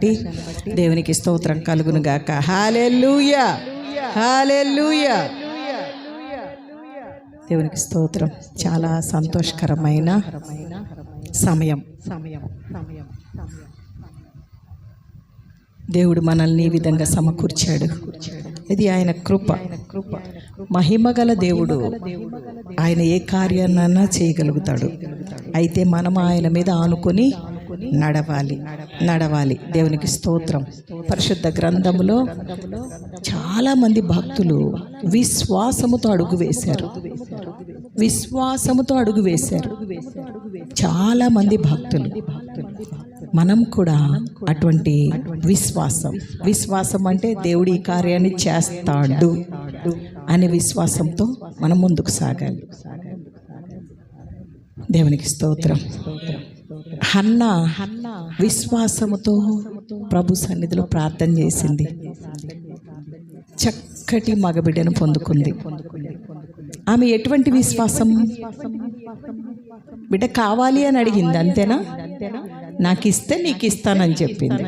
బట్టి దేవునికి స్తోత్రం కలుగును గాక హాలెల్లుయా! హాలెల్లుయా! దేవునికి స్తోత్రం. చాలా సంతోషకరమైన సమయం. సమయం సమయం దేవుడు మనల్ని ఈ విధంగా సమకూర్చాడు. ఇది ఆయన కృప. కృప మహిమగల దేవుడు. ఆయన ఏ కార్యాన్నైనా చేయగలుగుతాడు. అయితే మనం ఆయన మీద ఆనుకొని నడవాలి నడవాలి. దేవునికి స్తోత్రం. పరిశుద్ధ గ్రంథములో చాలా మంది భక్తులు విశ్వాసముతో అడుగు వేశారు. విశ్వాసముతో అడుగు వేశారు. చాలా మంది భక్తులు. మనం కూడా అటువంటి విశ్వాసం. విశ్వాసం అంటే దేవుడు ఈ కార్యాన్ని చేస్తాడు అనే విశ్వాసంతో మనం ముందుకు సాగాలి. దేవునికి స్తోత్రం. హన్న విశ్వాసముతో ప్రభు సన్నిధిలో ప్రార్థన చేసింది. చక్కటి మగబిడ్డను పొందుకుంది. ఆమె ఎటువంటి విశ్వాసం బిడ్డ కావాలి అని అడిగింది. అంతేనా? నాకు ఇస్తే నీకు ఇస్తానని చెప్పింది.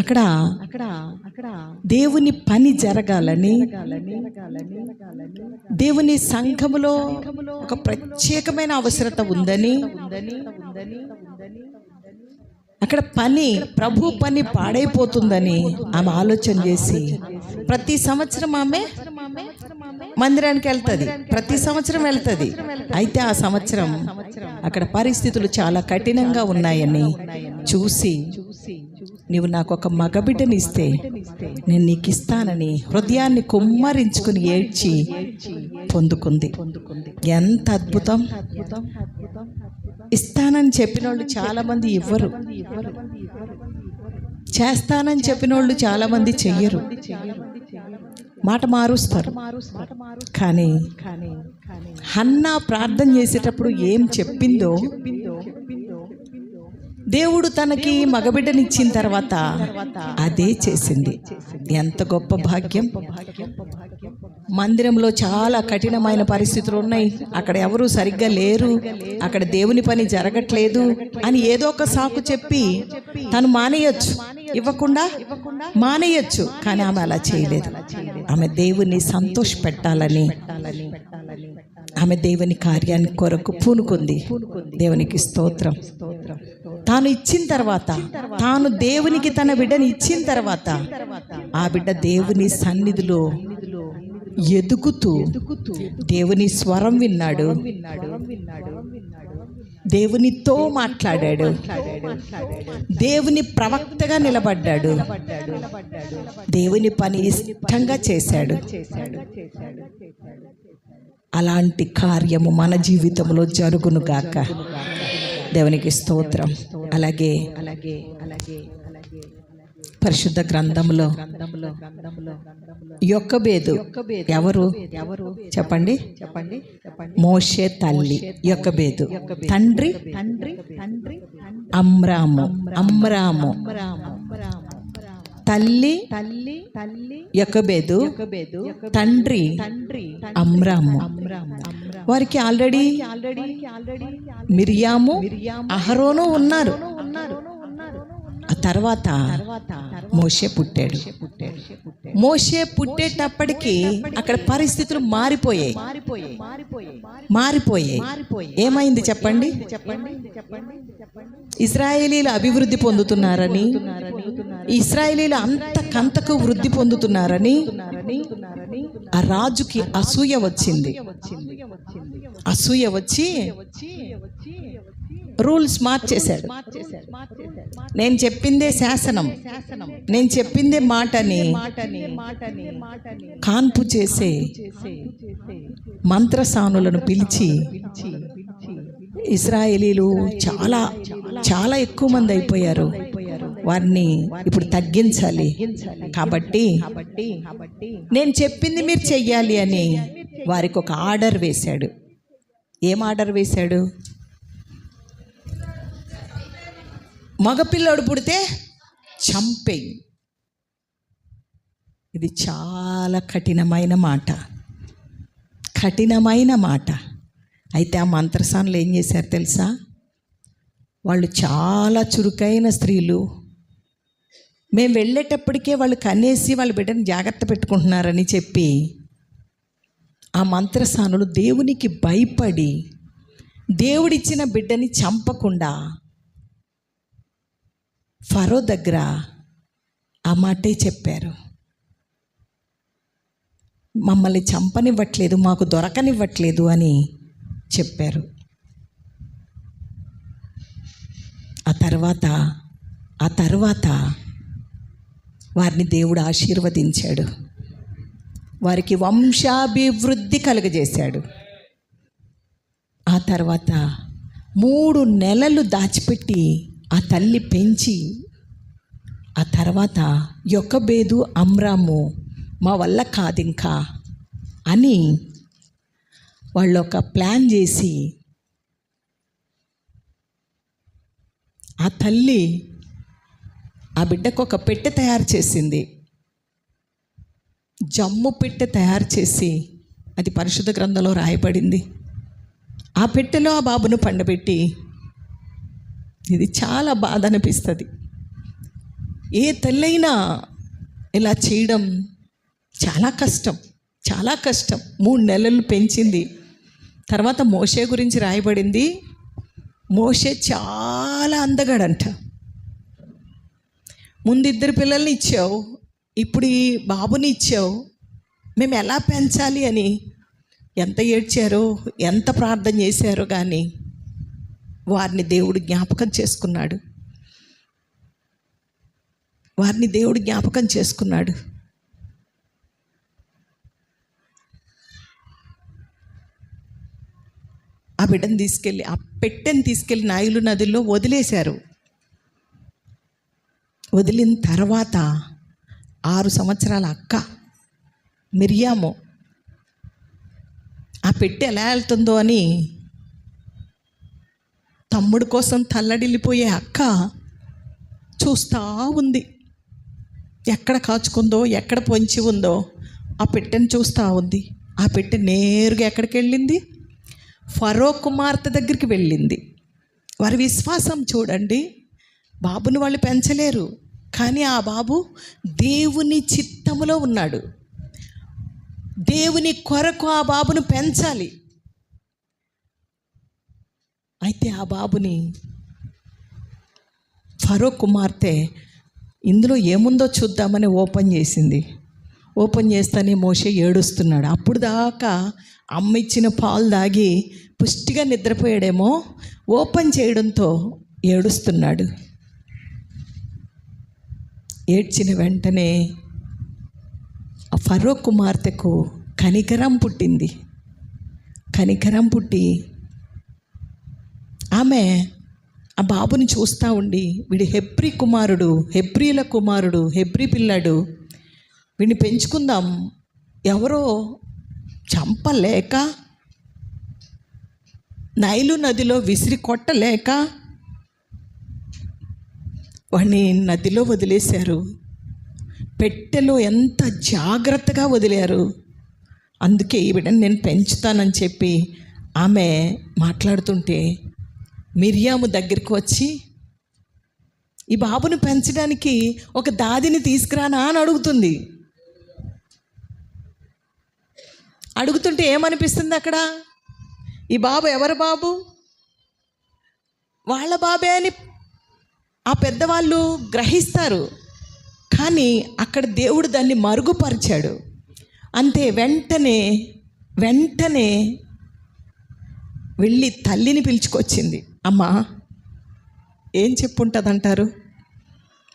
అక్కడ అక్కడ అక్కడ దేవుని పని జరగాలని దేవుని సంఘములో ఒక ప్రత్యేకమైన అవసరత ఉందని అక్కడ పని ప్రభు పని పాడైపోతుందని ఆమె ఆలోచన చేసి ప్రతి సంవత్సరం ఆమె మందిరానికి వెళ్తుంది. ప్రతి సంవత్సరం వెళ్తుంది. అయితే ఆ సంవత్సరం అక్కడ పరిస్థితులు చాలా కఠినంగా ఉన్నాయని చూసి నీవు నాకు ఒక మగబిడ్డనిస్తే నేను నీకు ఇస్తానని హృదయాన్ని కుమ్మరించుకుని ఏడ్చి పొందుకుంది. ఎంత అద్భుతం. ఇస్తానని చెప్పిన వాళ్ళు చాలామంది ఇవ్వరు. చేస్తానని చెప్పిన వాళ్ళు చాలామంది చెయ్యరు. మాట మారుస్తారు. కానీ హన్నా ప్రార్థన చేసేటప్పుడు ఏం చెప్పిందో దేవుడు తనకి మగబిడ్డనిచ్చిన తర్వాత అదే చేసింది. ఎంత గొప్ప భాగ్యం. మందిరంలో చాలా కఠినమైన పరిస్థితులు ఉన్నాయి. అక్కడ ఎవరు సరిగ్గా లేరు. అక్కడ దేవుని పని జరగట్లేదు అని ఏదో ఒక సాకు చెప్పి తను మానేయొచ్చు. ఇవ్వకుండా మానేయొచ్చు. కానీ ఆమె అలా చేయలేదు. ఆమె దేవుని సంతోష పెట్టాలని ఆమె దేవుని కార్యాన్ని కొరకు పూనుకుంది. దేవునికి స్తోత్రం. తాను ఇచ్చిన తర్వాత తాను దేవునికి తన బిడ్డని ఇచ్చిన తర్వాత ఆ బిడ్డ దేవుని సన్నిధిలో ఎదుగుతూ దేవుని స్వరం విన్నాడు. దేవునితో మాట్లాడాడు. దేవుని ప్రవక్తగా నిలబడ్డాడు. దేవుని పని ఇష్టంగా చేశాడు. అలాంటి కార్యము మన జీవితంలో జరుగును గాక. దేవునికి స్తోత్రం. అలాగే అలాగే అలాగే పరిశుద్ధ గ్రంథంలో యొక్కబేదు ఎవరు? ఎవరు చెప్పండి. చెప్పండి చెప్పండి మోషే తల్లి యొక్కబేదు. తండ్రి? తండ్రి తండ్రి అమ్రాము. అమ్రాము. తల్లి తల్లి తల్లి యొక్కబేదు తండ్రి తండ్రి అమ్రాము. వారికి ఆల్రెడీ ఆల్రెడీ ఆల్రెడీ మిరియాము అహరోను ఉన్నారు. ఉన్నారు. ఆ తర్వాత మోషే పుట్టాడు. మోషే పుట్టేటప్పటికి అక్కడ పరిస్థితులు మారిపోయాయి. మారిపోయాయి. ఏమైంది చెప్పండి? చెప్పండి? చెప్పండి. ఇస్రాయేలీలు అభివృద్ధి పొందుతున్నారని ఇస్రాయేలీలు అంతకంతకు వృద్ధి పొందుతున్నారని ఆ రాజుకి అసూయ వచ్చింది. అసూయ వచ్చి రూల్స్ మార్చేశాడు. నేను చెప్పిందే శాసనం. నేను చెప్పిందే మాటని కాన్పు చేసే మంత్రసానులను పిలిచి ఇస్రాయేలీలు చాలా చాలా ఎక్కువ మంది అయిపోయారు. వారిని ఇప్పుడు తగ్గించాలి. కాబట్టి నేను చెప్పింది మీరు చెయ్యాలి అని వారికి ఒక ఆర్డర్ వేశాడు. ఏం ఆర్డర్ వేశాడు? మగపిల్లోడు పుడితే చంపేయి. ఇది చాలా కఠినమైన మాట. కఠినమైన మాట. అయితే ఆ మంత్రసానులు ఏం చేశారు తెలుసా? వాళ్ళు చాలా చురుకైన స్త్రీలు మేము వెళ్ళేటప్పటికే వాళ్ళు కనేసి వాళ్ళ బిడ్డని జాగ్రత్త పెట్టుకుంటున్నారని చెప్పి ఆ మంత్రసానులు దేవునికి భయపడి దేవుడిచ్చిన బిడ్డని చంపకుండా ఫరో దగ్గర ఆ మాటే చెప్పారు. మమ్మల్ని చంపనివ్వట్లేదు మాకు దొరకనివ్వట్లేదు అని చెప్పారు. ఆ తర్వాత ఆ తర్వాత వారిని దేవుడు ఆశీర్వదించాడు. వారికి వంశాభివృద్ధి కలుగజేశాడు. ఆ తర్వాత మూడు నెలలు దాచిపెట్టి ఆ తల్లి పెంచి ఆ తర్వాత యొక్కబేదు అమ్రాము మా వల్ల కాదు ఇంకా అని వాళ్ళు ఒక ప్లాన్ చేసి ఆ తల్లి ఆ బిడ్డకు ఒక పెట్టె తయారు చేసింది. జమ్ము పెట్టె తయారు చేసి అది పరిశుద్ధ గ్రంథంలో రాయబడింది. ఆ పెట్టెలో ఆ బాబును పండబెట్టి ఇది చాలా బాధ అనిపిస్తుంది. ఏ తల్లైనా ఇలా చేయడం చాలా కష్టం చాలా కష్టం. మూడు నెలలు పెంచింది. తర్వాత మోషే గురించి రాయబడింది. మోషే చాలా అందగాడంట. ముందు ఇద్దరు పిల్లల్ని ఇచ్చావు ఇప్పుడు ఈ బాబుని ఇచ్చావు మేము ఎలా పెంచాలి అని ఎంత ఏడ్చారో ఎంత ప్రార్థన చేశారో కానీ వారిని దేవుడు జ్ఞాపకం చేసుకున్నాడు. వారిని దేవుడు జ్ఞాపకం చేసుకున్నాడు. ఆ బిడ్డను తీసుకెళ్ళి ఆ పెట్టెని తీసుకెళ్ళి నాయులు నదుల్లో వదిలేశారు. వదిలిన తర్వాత ఆరు సంవత్సరాల అక్క మిరియాము ఆ పెట్టె ఎలా వెళ్తుందో అని తమ్ముడు కోసం తల్లడిల్లిపోయే అక్క చూస్తూ ఉంది. ఎక్కడ కాచుకుందో ఎక్కడ పొంచి ఉందో ఆ పెట్టెని చూస్తూ ఉంది. ఆ పెట్టె నేరుగా ఎక్కడికి వెళ్ళింది? ఫరో కుమార్తె దగ్గరికి వెళ్ళింది. వారి విశ్వాసం చూడండి. బాబుని వాళ్ళు పెంచలేరు. కానీ ఆ బాబు దేవుని చిత్తములో ఉన్నాడు. దేవుని కొరకు ఆ బాబును పెంచాలి. అయితే ఆ బాబుని ఫరో కుమార్తె ఇందులో ఏముందో చూద్దామని ఓపెన్ చేసింది. ఓపెన్ చేస్తానే మోషే ఏడుస్తున్నాడు. అప్పుడు దాకా అమ్మ ఇచ్చిన పాలు దాగి పుష్టిగా నిద్రపోయాడేమో. ఓపెన్ చేయడంతో ఏడుస్తున్నాడు. ఏడ్చిన వెంటనే ఆ ఫరో కుమార్తెకు కనికరం పుట్టింది. కనికరం పుట్టి ఆమె ఆ బాబుని చూస్తూ ఉండి వీడి హెబ్రి కుమారుడు హెబ్రిల కుమారుడు హెబ్రి పిల్లాడు వీడిని పెంచుకుందాం. ఎవరో చంపలేక నైలు నదిలో విసిరి కొట్టలేక వాడిని నదిలో వదిలేశారు. పెట్టెలో ఎంత జాగ్రత్తగా వదిలారు. అందుకే ఈ నేను పెంచుతానని చెప్పి ఆమె మాట్లాడుతుంటే మిరియాము దగ్గరికి వచ్చి ఈ బాబును పెంచడానికి ఒక దాదిని తీసుకురానా? అని అడుగుతుంది. అడుగుతుంటే ఏమనిపిస్తుంది అక్కడ? ఈ బాబు ఎవరు బాబు? వాళ్ళ బాబే అని ఆ పెద్దవాళ్ళు గ్రహిస్తారు. కానీ అక్కడ దేవుడు దాన్ని మరుగుపరిచాడు. అంతే వెంటనే వెంటనే వెళ్ళి తల్లిని పిలుచుకొచ్చింది. అమ్మా ఏం చెప్పుంటుందంటారు?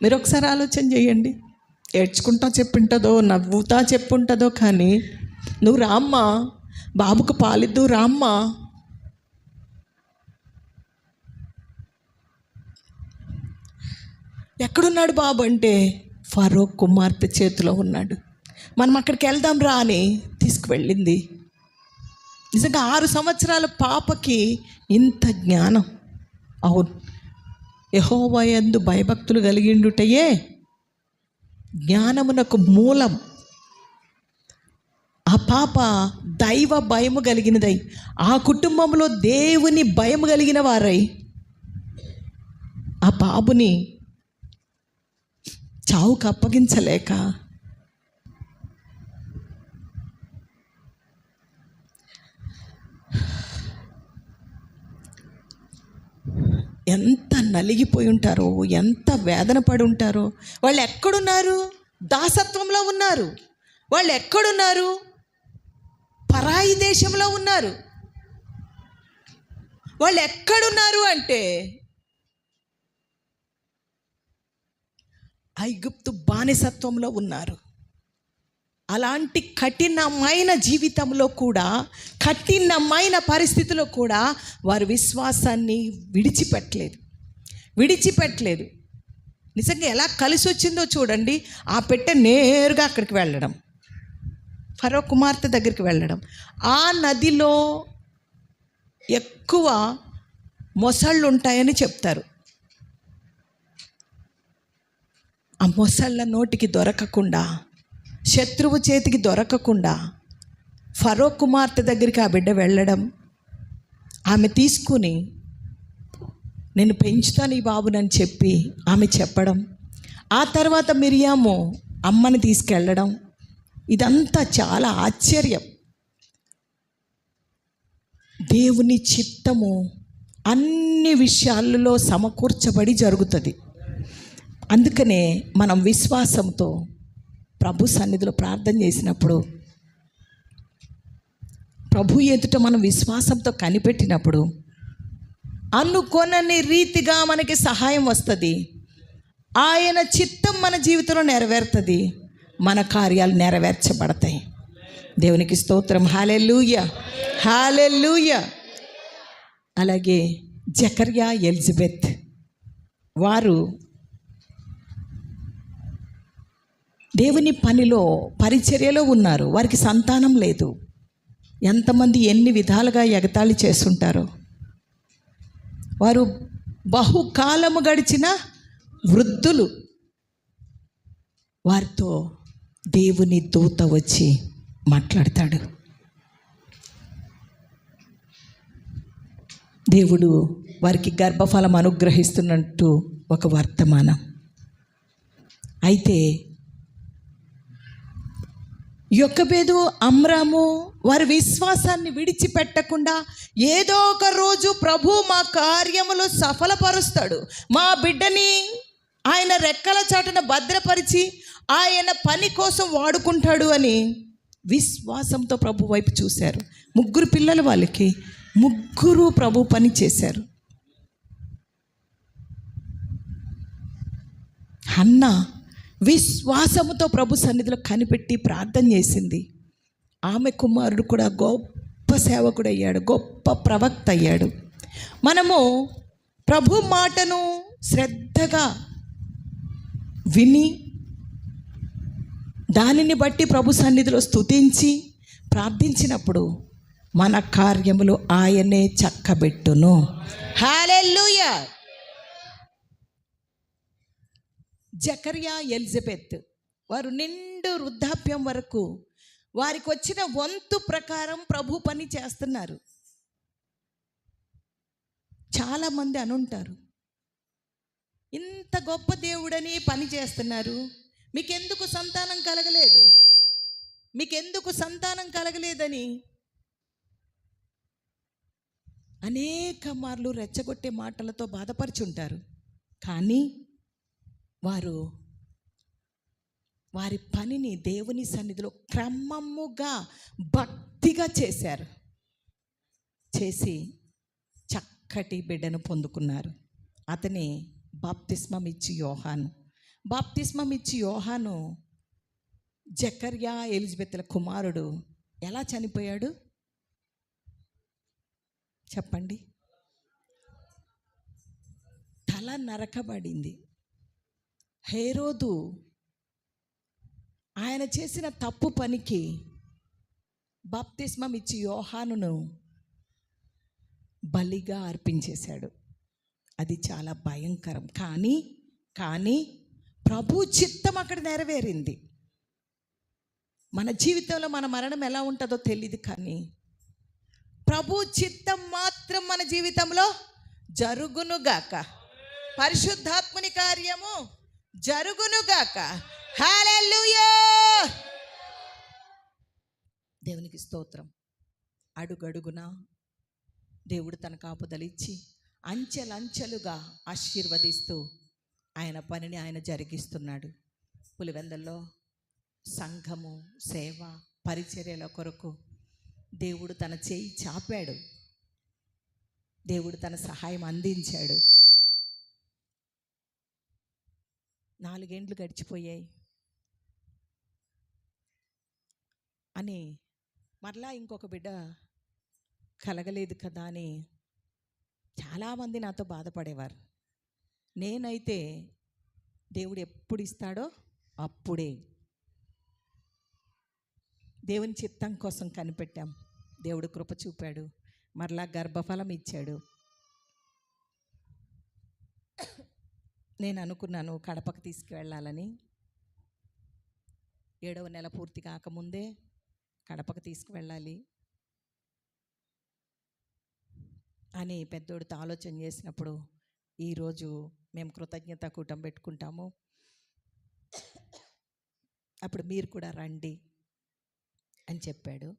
మీరు ఒకసారి ఆలోచన చేయండి. ఏడ్చుకుంటా చెప్పుంటుందో నవ్వుతా చెప్పుంటుందో కానీ నువ్వు రామ్మా బాబుకు పాలిద్దు రామ్మా ఎక్కడున్నాడు బాబు అంటే? ఫరూక్ కుమార్తె చేతిలో ఉన్నాడు. మనం అక్కడికి వెళ్దాం రా అని తీసుకువెళ్ళింది. నిజంగా ఆరు సంవత్సరాల పాపకి ఇంత జ్ఞానం. అవును. యహోవయందు భయభక్తులు కలిగిండుటయే జ్ఞానమునకు మూలం. ఆ పాప దైవ భయము కలిగినదై ఆ కుటుంబంలో దేవుని భయము కలిగిన వారై ఆ బాబుని చావుకు అప్పగించలేక ఎంత నలిగిపోయి ఉంటారో ఎంత వేదన పడి ఉంటారో. వాళ్ళు ఎక్కడున్నారు? దాసత్వంలో ఉన్నారు. వాళ్ళు ఎక్కడున్నారు? పరాయి దేశంలో ఉన్నారు. వాళ్ళు ఎక్కడున్నారు అంటే ఐగుప్తు బానిసత్వంలో ఉన్నారు. అలాంటి కఠినమైన జీవితంలో కూడా కఠినమైన పరిస్థితిలో కూడా వారు విశ్వాసాన్ని విడిచిపెట్టలేదు. విడిచిపెట్టలేదు. నిజంగా ఎలా కలిసి వచ్చిందో చూడండి. ఆ పెట్టె నేరుగా అక్కడికి వెళ్ళడం. ఫరో కుమార్తె దగ్గరికి వెళ్ళడం. ఆ నదిలో ఎక్కువ మొసళ్ళు ఉంటాయని చెప్తారు ఆ మొసళ్ళ నోటికి దొరకకుండా శత్రువు చేతికి దొరకకుండా ఫరో కుమార్తె దగ్గరికి ఆ బిడ్డ వెళ్ళడం ఆమె తీసుకుని నేను పెంచుతాను ఈ బాబునని చెప్పి ఆమె చెప్పడం ఆ తర్వాత మిరియాము అమ్మని తీసుకెళ్ళడం ఇదంతా చాలా ఆశ్చర్యం. దేవుని చిత్తము అన్ని విషయాలలో సమకూర్చబడి జరుగుతుంది. అందుకనే మనం విశ్వాసంతో ప్రభు సన్నిధిలో ప్రార్థన చేసినప్పుడు ప్రభు ఎదుట మనం విశ్వాసంతో కనిపెట్టినప్పుడు అనుకొనని రీతిగా మనకి సహాయం వస్తుంది. ఆయన చిత్తం మన జీవితంలో నెరవేరుతుంది. మన కార్యాలు నెరవేర్చబడతాయి. దేవునికి స్తోత్రం. హాలెల్లుయ. హాలెల్లుయ. అలాగే జకర్యా ఎలిజబెత్ వారు దేవుని పనిలో పరిచర్యలో ఉన్నారు. వారికి సంతానం లేదు. ఎంతమంది ఎన్ని విధాలుగా ఎగతాళి చేస్తుంటారో. వారు బహుకాలము గడిచిన వృద్ధులు. వారితో దేవుని దూత వచ్చి మాట్లాడతాడు. దేవుడు వారికి గర్భఫలం అనుగ్రహిస్తున్నట్టు ఒక వర్తమానం. అయితే యొక్కబేదు అమ్రాము వారి విశ్వాసాన్ని విడిచిపెట్టకుండా ఏదో ఒక రోజు ప్రభు మా కార్యములు సఫలపరుస్తాడు. మా బిడ్డని ఆయన రెక్కల చాటున భద్రపరిచి ఆయన పని కోసం వాడుకుంటాడు అని విశ్వాసంతో ప్రభు వైపు చూశారు. ముగ్గురు పిల్లలు వాళ్ళకి ముగ్గురు ప్రభు పని చేశారు. అన్నా విశ్వాసముతో ప్రభు సన్నిధిలో కనిపెట్టి ప్రార్థన చేసింది. ఆమె కుమారుడు కూడా గొప్ప సేవకుడు అయ్యాడు గొప్ప ప్రవక్త అయ్యాడు. మనము ప్రభు మాటను శ్రద్ధగా విని దానిని బట్టి ప్రభు సన్నిధిలో స్తుతించి ప్రార్థించినప్పుడు మన కార్యములు ఆయనే చక్కబెట్టును. హాలెల్లుయా జకర్యా ఎలిజబెత్ వారు నిండు వృద్ధాప్యం వరకు వారికి వచ్చిన వంతు ప్రకారం ప్రభు పని చేస్తున్నారు. చాలామంది అనుంటారు ఇంత గొప్ప దేవుడని పని చేస్తున్నారు మీకెందుకు సంతానం కలగలేదు? మీకెందుకు సంతానం కలగలేదని? అనేక మార్లు రెచ్చగొట్టే మాటలతో బాధపరుచుంటారు. కానీ వారు వారి పనిని దేవుని సన్నిధిలో క్రమముగా భక్తిగా చేశారు. చేసి చక్కటి బిడ్డను పొందుకున్నారు. అతని బాప్తిస్మం ఇచ్చి యోహాను. బాప్తిస్మం ఇచ్చి యోహాను జకర్యా ఎలిజబెత్ల కుమారుడు ఎలా చనిపోయాడు? చెప్పండి. తల నరకబడింది. హేరోదు ఆయన చేసిన తప్పు పనికి బాప్తిస్మం ఇచ్చి యోహానును బలిగా అర్పించేశాడు. అది చాలా భయంకరం. కానీ కానీ ప్రభు చిత్తం అక్కడ నెరవేరింది. మన జీవితంలో మన మరణం ఎలా ఉంటుందో తెలియదు కానీ ప్రభు చిత్తం మాత్రం మన జీవితంలో జరుగునుగాక పరిశుద్ధాత్మని కార్యము జరుగునుగాక హల్లెలూయా! దేవునికి స్తోత్రం. అడుగడుగున దేవుడు తన కాపుదలిచ్చి అంచెలంచెలుగా ఆశీర్వదిస్తూ ఆయన పనిని ఆయన జరిగిస్తున్నాడు. పులివెందల్లో సంఘము సేవ పరిచర్యల కొరకు దేవుడు తన చేయి చాపాడు. దేవుడు తన సహాయం అందించాడు. నాలుగేండ్లు గడిచిపోయాయి. అని మరలా ఇంకొక బిడ్డ కలగలేదు కదా అని చాలామంది నాతో బాధపడేవారు. నేనైతే దేవుడు ఎప్పుడు ఇస్తాడో అప్పుడే. దేవుని చిత్తం కోసం కనిపెట్టాం. దేవుడు కృప చూపాడు. మరలా గర్భఫలం ఇచ్చాడు. నేను అనుకున్నాను కడపకు తీసుకువెళ్ళాలని. ఏడవ నెల పూర్తి కాకముందే కడపకు తీసుకువెళ్ళాలి అని పెద్దోడితో ఆలోచన చేసినప్పుడు ఈరోజు మేము కృతజ్ఞత కూటం పెట్టుకుంటాము. అప్పుడు మీరు కూడా రండి అని చెప్పాడు.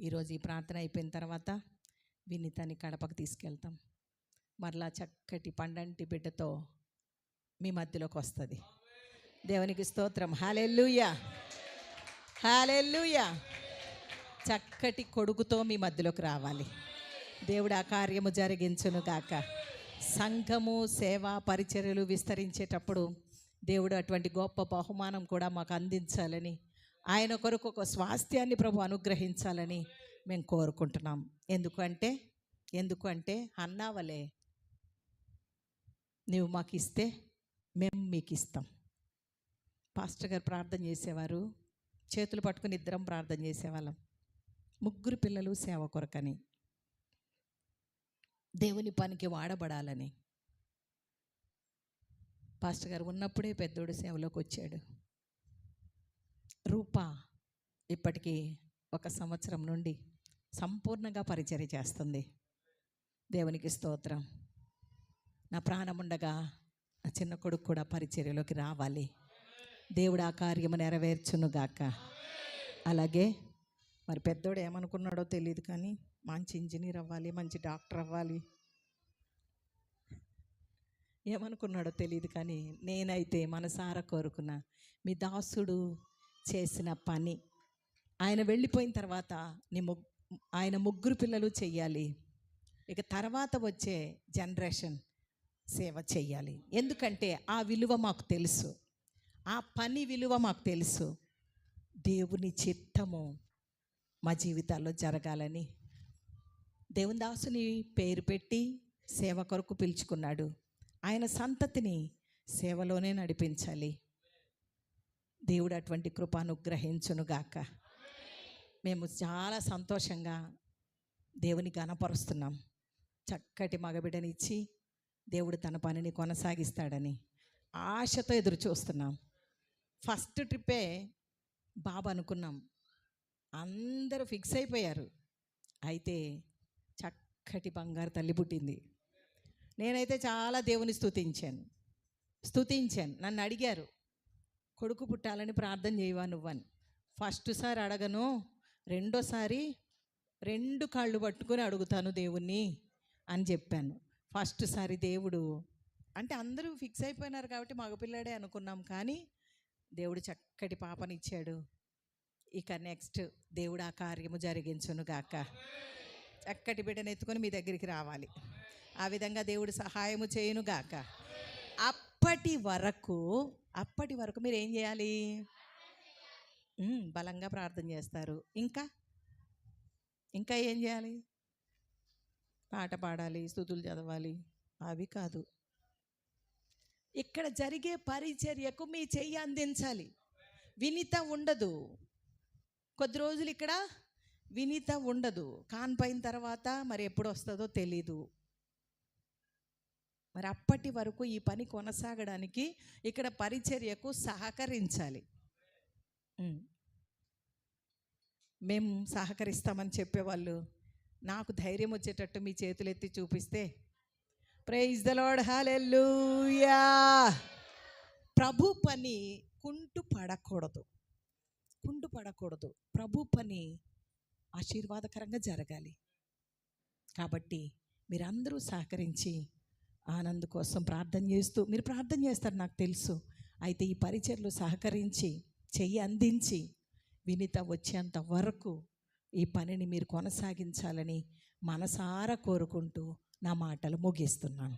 ఈరోజు ఈ ప్రార్థన అయిపోయిన తర్వాత వినీతని కడపకు తీసుకెళ్తాం. మరలా చక్కటి పండంటి బిడ్డతో మీ మధ్యలోకి వస్తుంది. దేవునికి స్తోత్రం. హాలెల్లుయా. హాలెల్లుయా. చక్కటి కొడుకుతో మీ మధ్యలోకి రావాలి. దేవుడు ఆ కార్యము జరిగించును గాక. సంఘము సేవ పరిచర్యలు విస్తరించేటప్పుడు దేవుడు అటువంటి గొప్ప బహుమానం కూడా మాకు అందించాలని ఆయన కొరకు ఒక స్వాస్థ్యాన్ని ప్రభు అనుగ్రహించాలని మేము కోరుకుంటున్నాం. ఎందుకంటే ఎందుకంటే అన్నావలే నీవు మాకు ఇస్తే మేము మీకు ఇస్తాం పాస్టర్ గారు ప్రార్థన చేసేవారు. చేతులు పట్టుకుని ఇద్దరం ప్రార్థన చేసేవాళ్ళం. ముగ్గురు పిల్లలు సేవ కొరకని. దేవుని పనికి వాడబడాలని. పాస్టర్ గారు ఉన్నప్పుడే పెద్దోడు సేవలోకి వచ్చాడు. రూప ఇప్పటికీ ఒక సంవత్సరం నుండి సంపూర్ణంగా పరిచర్య చేస్తుంది. దేవునికి స్తోత్రం. నా ప్రాణముండగా ఆ చిన్న కొడుకు కూడా పరిచర్యలోకి రావాలి. దేవుడు ఆ కార్యము నెరవేర్చునుగాక అలాగే మరి పెద్దోడు ఏమనుకున్నాడో తెలియదు కానీ మంచి ఇంజనీర్ అవ్వాలి మంచి డాక్టర్ అవ్వాలి. ఏమనుకున్నాడో తెలియదు కానీ నేనైతే మనసారా కోరుకున్నా మీ దాసుడు చేసిన పని. ఆయన వెళ్ళిపోయిన తర్వాత నీ ముగ్ ఆయన ముగ్గురు పిల్లలు చెయ్యాలి. ఇక తర్వాత వచ్చే జనరేషన్ సేవ చేయాలి ఎందుకంటే ఆ విలువ మాకు తెలుసు. ఆ పని విలువ మాకు తెలుసు. దేవుని చిత్తము మా జీవితాల్లో జరగాలని దేవుని దాసుని పేరు పెట్టి సేవ కొరకు పిలుచుకున్నాడు. ఆయన సంతతిని సేవలోనే నడిపించాలి. దేవుడు అటువంటి కృపానుగ్రహించునుగాక మేము చాలా సంతోషంగా దేవుని గనపరుస్తున్నాం చక్కటి మగబిడనిచ్చి దేవుడు తన పనిని కొనసాగిస్తాడని ఆశతో ఎదురు చూస్తున్నాం ఫస్ట్ ట్రిప్పే బాబు అనుకున్నాం. అందరూ ఫిక్స్ అయిపోయారు. అయితే చక్కటి బంగారు తల్లి పుట్టింది. నేనైతే చాలా దేవుని స్థుతించాను స్థుతించాను నన్ను అడిగారు కొడుకు పుట్టాలని ప్రార్థన చేయవా నువ్వని? ఫస్ట్ సారి అడగను రెండోసారి రెండు కాళ్ళు పట్టుకొని అడుగుతాను దేవుణ్ణి అని చెప్పాను. ఫస్ట్ సారి దేవుడు. అంటే అందరూ ఫిక్స్ అయిపోయినారు కాబట్టి మగపిల్లాడే అనుకున్నాం కానీ దేవుడు చక్కటి పాపనిచ్చాడు. ఇక నెక్స్ట్ దేవుడు ఆ కార్యము జరిగించును గాక. చక్కటి బిడ్డను ఎత్తుకొని మీ దగ్గరికి రావాలి. ఆ విధంగా దేవుడు సహాయము చేయును గాక. అప్పటి వరకు అప్పటి వరకు మీరు ఏం చేయాలి? బలంగా ప్రార్థన చేస్తారు. ఇంకా? ఇంకా ఏం చేయాలి? పాట పాడాలి స్థుతులు చదవాలి. అవి కాదు. ఇక్కడ జరిగే పరిచర్యకు మీ చెయ్యి అందించాలి. వినిత ఉండదు. కొద్ది రోజులు ఇక్కడ వినిత ఉండదు. కాన్పైన తర్వాత మరి ఎప్పుడు వస్తుందో తెలీదు. మరి అప్పటి వరకు ఈ పని కొనసాగడానికి ఇక్కడ పరిచర్యకు సహకరించాలి. మేము సహకరిస్తామని చెప్పేవాళ్ళు నాకు ధైర్యం వచ్చేటట్టు మీ చేతులు ఎత్తి చూపిస్తే. ప్రైజ్ ద లాడ్ హల్లెలూయా ప్రభు పని కుంటు పడకూడదు. కుంటు పడకూడదు. ప్రభు పని ఆశీర్వాదకరంగా జరగాలి. కాబట్టి మీరందరూ సహకరించి ఆనంద్ కోసం ప్రార్థన చేస్తూ మీరు ప్రార్థన చేస్తారు నాకు తెలుసు. అయితే ఈ పరిచర్లు సహకరించి చెయ్యి అందించి వినిత వచ్చేంత వరకు ఈ పనిని మీరు కొనసాగించాలని మనసారా కోరుకుంటూ నా మాటలు ముగిస్తున్నాను.